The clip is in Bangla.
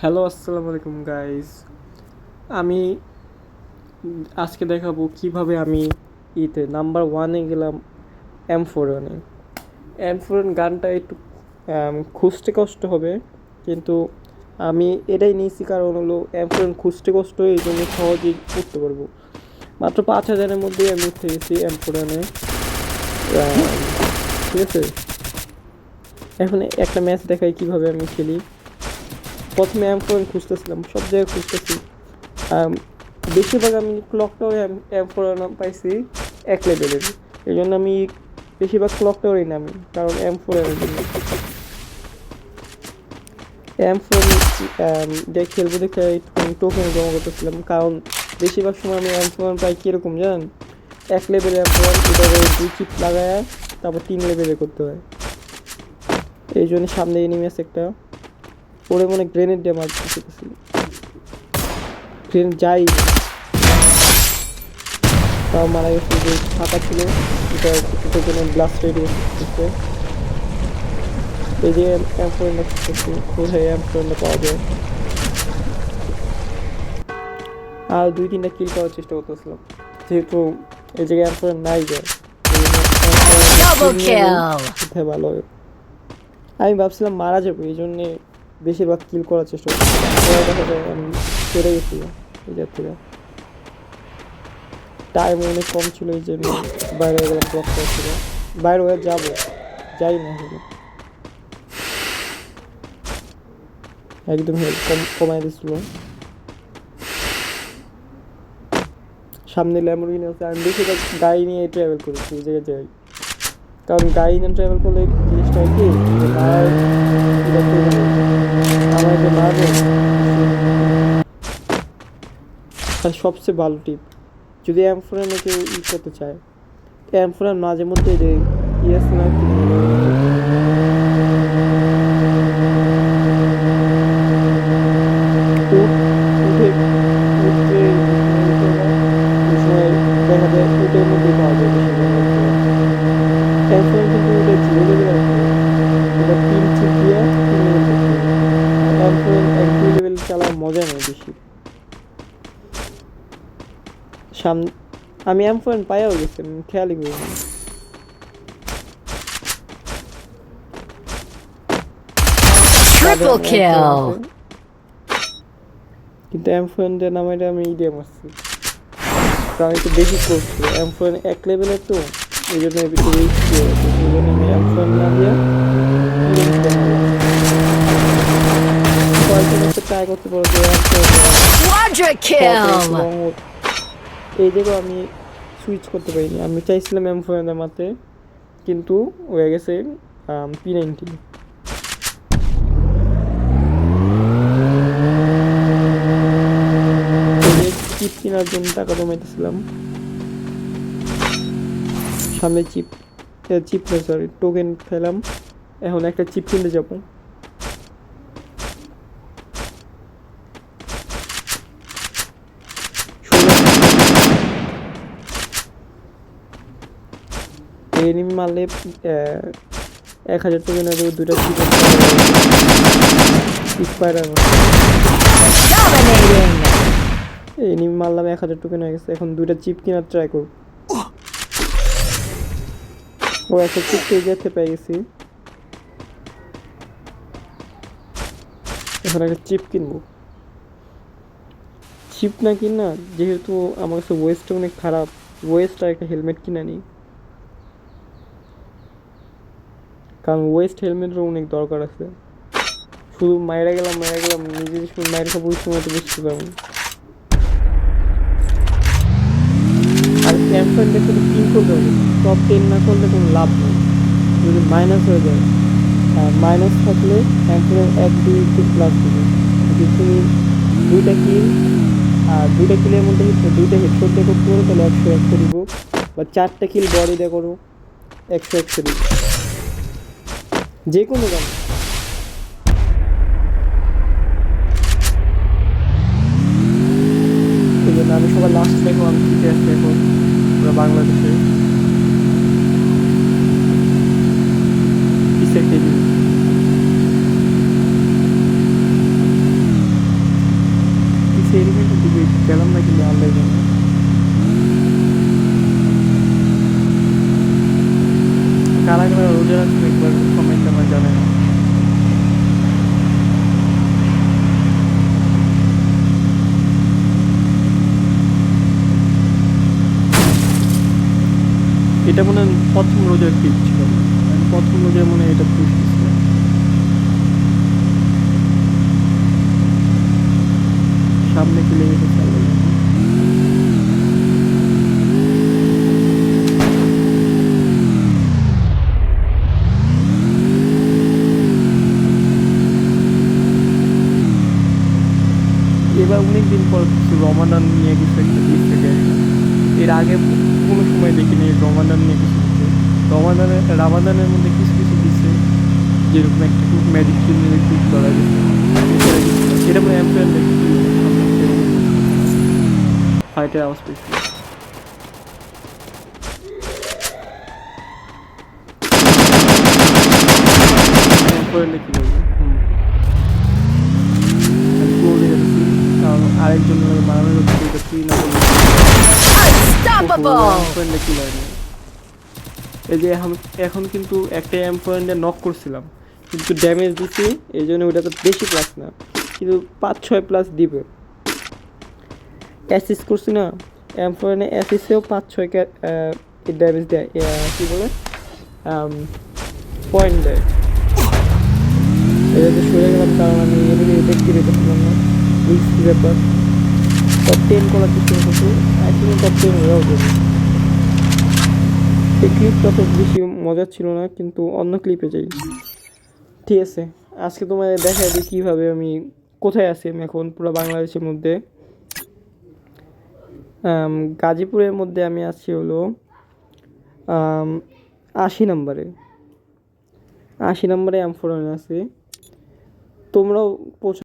হ্যালো আসসালামু আলাইকুম গাইস আমি আজকে দেখাবো কীভাবে আমি ইতে নাম্বার ওয়ানে গেলাম এম ফোর ওয়ানে এম ফোর গানটা একটু খুঁজতে কষ্ট হবে, কিন্তু আমি এটাই নিয়েছি কারণ হলো এম ফোর খুঁজতে কষ্ট, এই জন্য সহজেই করতে পারব। মাত্র পাঁচ হাজারের মধ্যেই আমি উঠে গেছি এম ফোর ওয়ানে ঠিক আছে? এখন একটা ম্যাচ দেখাই কীভাবে আমি খেলি। প্রথমে এম ফোর খুঁজতেছিলাম? সব জায়গায় খুঁজতেছি। বেশিরভাগ আমি ক্লক টাওয়ারে এম ফোর পাইছি এক লেভেলের এই জন্য আমি বেশিরভাগ ক্লক টাওয়ারেই নামি, কারণ এম ফোর জন্য। এম ফোর দিয়ে খেলব দেখে একটুখানি টোকেন জমা করতেছিলাম, কারণ বেশিরভাগ সময় আমি এম ফোর পাই কীরকম জানেন? এক লেভেলে এম ফোর এটারে দুই চিপ লাগায় তারপর তিন লেভেলে করতে হয়। এই জন্য সামনে এনিমি একটা। ওরে মনে গ্রেনেড দিয়ে মারতে শিখেছি গ্রেনেড যাই। তাও মারা গেছে যে ফাঁকা ছিল এটা জন্য ব্লাস্ট রেডি করতে এই যে অ্যাম্পোয়েন্টটা করতেছি কোথায় অ্যাম্পোয়েন্টটা পাওয়া যায়? আর দুই তিনটা কিল করার চেষ্টা করতেছিলাম। যেহেতু এই জায়গায় অ্যাম্পোয়েন্ট নাই যায় ভালো আমি ভাবছিলাম মারা যাব এই জন্যে বেশিরভাগ কিল করার চেষ্টা করছি। দেখা যায় আমি চলে গেছিলাম এই থেকে। টাইম অনেক কম ছিল এই জন্য বাইরে গেলাম ব্লক করেছিল বাইরে হয়ে যাব, যাই না হলো। একদম হেল্প কম কমাই দিছিল। সামনে ল্যাম্বরগিনি আছে, আমি বেশিরভাগ গাড়ি নিয়ে ট্রাভেল করেছি এই জায়গায় যাই। কারণ গাড়ি নিয়ে ট্রাভেল করলে আর সবচেয়ে ভালো টিপ যদি অ্যামফোরানে কেউ ই করতে চায় তো অ্যামফোরান মাঝে মধ্যে ইয়েস না দেখা যায় পাওয়া যায় কিন্তু এটা জিরো লেভেল আছে এটা তিন চিপ দিয়ে তিন লেভেল করতে এক দুই লেভেল চালার মজা নেই বেশি সাম আমি এম ফোন পাইয়াও গেছি আমি খেয়ালই করি Triple kill! আছে। কিন্তু এম ফোন যে নাম এটা আমি ইডিয়া মারছি কারণ একটু বেশি করছি এম ফোন এক লেভেলের তো এই জন্য একটু রিস্ক সেই জন্য আমি এম না দিয়ে ট্রাই করতে পারো! এই জায়গায় আমি সুইচ করতে পারিনি। আমি চাইছিলাম এম ফোনের মাতে কিন্তু হয়ে গেছে পি নাইনটি চিপ কেনার জন্য টাকা জমাইতেছিলাম সামনে চিপ চিপ না সরি টোকেন খেলাম। এখন একটা চিপ কিনতে যাব। এনিমি মারলে এক হাজার টোকেন আছে দুটা চিপ স্পাইডার এনিমি মারলাম এক হাজার টোকেন হয়ে গেছে। এখন দুইটা চিপ কেনার ট্রাই করব। ও একটা চিপ পেয়ে যেতে পেয়ে গেছি এখন একটা চিপ কিনবো। চিপ না কিন, যেহেতু আমার কাছে ওয়েস্টটা অনেক খারাপ ওয়েস্ট আর একটা হেলমেট কিনে নিই। কারণ ওয়েস্ট হেলমেটেরও অনেক দরকার আছে। শুধু মায়েরা গেলাম মায়েরা গেলাম নিজের সময় মায়ের খাব, সময় তো বুঝতে পারব আর ক্যাম্পেন দেখতে তো তিন করতে টপ টেন না করলে কোনো লাভ নেই। যদি মাইনাস হয়ে যায়, আর মাইনাস থাকলে ক্যাম্পেনের এক, দুই প্লাস দেবে। যদি তুমি দুইটা কিল আর দুইটা কিলের মধ্যে দুইটা হেডশট দিয়ে করতে তাহলে একশো একশো দিব। বা চারটা কিল বডি দিয়ে করো একশো একশো দিব। যে কোনো গান আমি সবার লাস্ট দেখো, আমি আসছি এখন পুরো বাংলাদেশে। টেবিল পেলাম না কিন্তু আল্লাহ জানে কারা কারা রোজা একবার কমেন্ট আমার জানে না? এটা মনে হয় প্রথম রোজার ক্লিপ ছিল। আমি প্রথম মনে এটা সামনে করলাম না। এবার অনেক দিন পর রমাদান নিয়ে দিচ্ছে এর আগে কোনো সময় দেখিনি রমাদান নিয়ে কিছু রমাদানের রামাদানের মধ্যে কিছু কিছু দিচ্ছে যেরকম একটা ম্যাজিক ক্লিক করা গেছে এটা মানে অ্যাম্পিয়ার দেখছি ফাইটের আওয়াজ পেয়েছি আরেকজন হচ্ছে এটা না! কি লাগে এই যে এখন কিন্তু একটা এম পয়েন্টে নক করছিলাম। কিন্তু ড্যামেজ দিছি, এই জন্য ওটা তো বেশি প্লাস না। কিন্তু পাঁচ ছয় প্লাস দিবে। অ্যাসিস করছি না। এম পয়েন্টে অ্যাসিসেও পাঁচ ছয় ড্যামেজ দেয়। কী বলে? পয়েন্ট দেয়। এটাতে সরে গেলাম কারণ আমি এদিকে দেখতে পেতেছিলাম না। রিস্ক ব্যাপার। টপ টেন করার চেষ্টা করছি একদম টপ টেন হয়েও এই ক্লিপটা তো বেশি মজার ছিল না, কিন্তু অন্য ক্লিপে যাই। ঠিক আছে, আজকে তোমাদের দেখা দিই কীভাবে আমি কোথায় আছি আমি এখন পুরো বাংলাদেশের মধ্যে। গাজীপুরের মধ্যে আমি আছি হলো আশি নম্বরে। আশি নম্বরে এম ফোর আছি। তোমরাও পৌঁছ